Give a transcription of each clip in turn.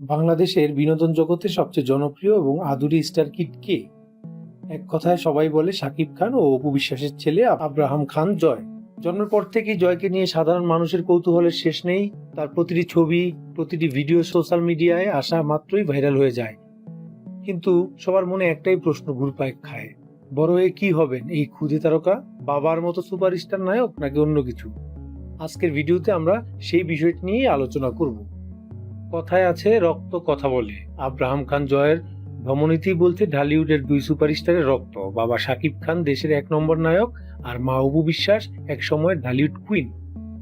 বাংলাদেশের বিনোদন জগতে সবচেয়ে জনপ্রিয় এবং আদুরি স্টার কিড কে? এক কথায় সবাই বলে শাকিব খান ও অপু বিশ্বাসের ছেলে আব্রাহাম খান জয়। জন্মের পর থেকেই জয়কে নিয়ে সাধারণ মানুষের কৌতূহলের শেষ নেই। তার প্রতিটি ছবি, প্রতিটি ভিডিও সোশ্যাল মিডিয়ায় আসা মাত্রই ভাইরাল হয়ে যায়। কিন্তু সবার মনে একটাই প্রশ্ন ঘুরপাক খায়। বড় হয়ে কি হবেন এই ক্ষুদে তারকা? বাবার মতো সুপারস্টার নায়ক নাকি অন্য কিছু? আজকের ভিডিওতে আমরা সেই বিষয়টি নিয়ে আলোচনা করব। কথায় আছে রক্ত কথা বলে। আব্রাহাম খান জয়ের ভ্রমণীতি বলতে ঢালিউডের দুই সুপারস্টারের রক্ত। বাবা শাকিব খান দেশের এক নম্বর নায়ক আর মাহবু বিশ্বাস এক সময়ের ঢালিউড কুইন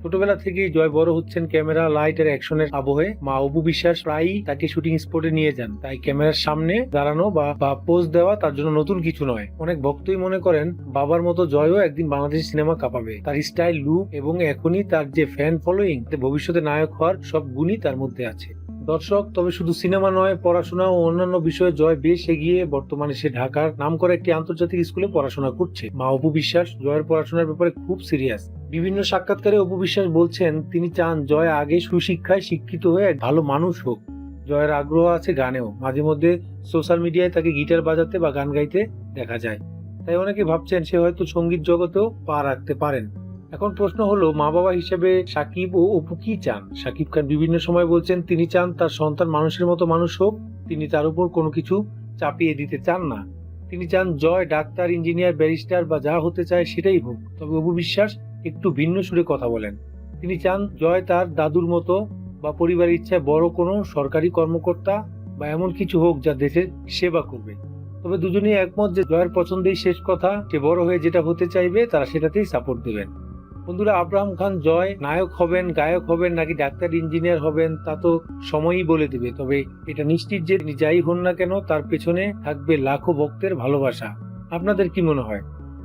ছোটবেলা থেকেই জয় বড় হচ্ছেন ক্যামেরা লাইট আর অ্যাকশনের আবহে। মা অবু বিশ্বাস প্রায়ই তাকে শুটিং স্পটে নিয়ে যান। তাই ক্যামেরার সামনে দাঁড়ানো বা পোজ দেওয়া তার জন্য নতুন কিছু নয়। অনেক ভক্তই মনে করেন, বাবার মতো জয়ও একদিন বাংলাদেশ সিনেমা কাঁপাবে। তার স্টাইল লুক এবং এখনই তার যে ফ্যান ফলোয়িং ভবিষ্যতে নায়ক হওয়ার সব গুণই তার মধ্যে আছে। দর্শক, তবে শুধু সিনেমা নয়, পড়াশোনা ও অন্যান্য বিষয়ে জয় বেশ এগিয়ে বর্তমানে সে ঢাকার নাম করা একটি আন্তর্জাতিক স্কুলে পড়াশোনা করছে। মা অপু বিশ্বাস, জয়ের পড়াশোনার ব্যাপারে খুব সিরিয়াস। বিভিন্ন সাক্ষাৎকারে অপু বিশ্বাস বলছেন, তিনি চান জয় আগে সুশিক্ষায় শিক্ষিত হয়ে এক ভালো মানুষ হোক। জয়ের আগ্রহ আছে গানেও। মাঝে মধ্যে সোশ্যাল মিডিয়ায় তাকে গিটার বাজাতে বা গান গাইতে দেখা যায়। তাই অনেকে ভাবছেন সে হয়তো সংগীত জগতেও পা রাখতে পারেন। এখন প্রশ্ন হলো মা বাবা হিসেবে সাকিব ও অপু কি চান? সাকিব খান বিভিন্ন সময় বলছেন, তিনি চান তার সন্তান মানুষের মতো মানুষ হোক, তিনি তার উপর কোনো কিছু চাপিয়ে দিতে চান না। তিনি চান জয়, ডাক্তার, ইঞ্জিনিয়ার, ব্যারিস্টার বা যা হতে চায় সেটাই হোক। তবে অপু বিশ্বাস একটু ভিন্ন সুরে কথা বলেন। তিনি চান জয় তার দাদুর মতো বা পরিবারের ইচ্ছায় বড় কোনো সরকারি কর্মকর্তা বা এমন কিছু হোক যা দেশের সেবা করবে। তবে দুজনেই একমত যে জয়ের পছন্দেই শেষ কথা, সে বড় হয়ে যেটা হতে চাইবে, তারা সেটাতেই সাপোর্ট দেবেন। বন্ধুরা, আব্রাহাম খান জয়। নায়ক হবেন, গায়ক হবেন, নাকি ডাক্তার, ইঞ্জিনিয়ার হবেন, তা তো সময়ই বলে দিবে। তবে এটা নিশ্চিত যে যাই হন না কেন, তার পেছনে থাকবে লাখো ভক্তের ভালোবাসা। আপনাদের কি মনে হয়?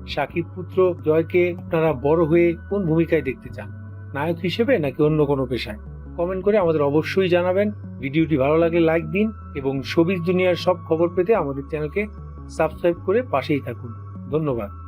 সাকিব পুত্র জয়কে আপনারা বড় হয়ে কোন ভূমিকায় দেখতে চান? নায়ক হিসেবে নাকি অন্য কোনো পেশায়? কমেন্ট করে আমাদের অবশ্যই জানাবেন। ভিডিওটি ভালো লাগলে লাইক দিন এবং সবিজ দুনিয়ার সব খবর পেতে আমাদের চ্যানেলকে সাবস্ক্রাইব করে পাশেই থাকুন। ধন্যবাদ।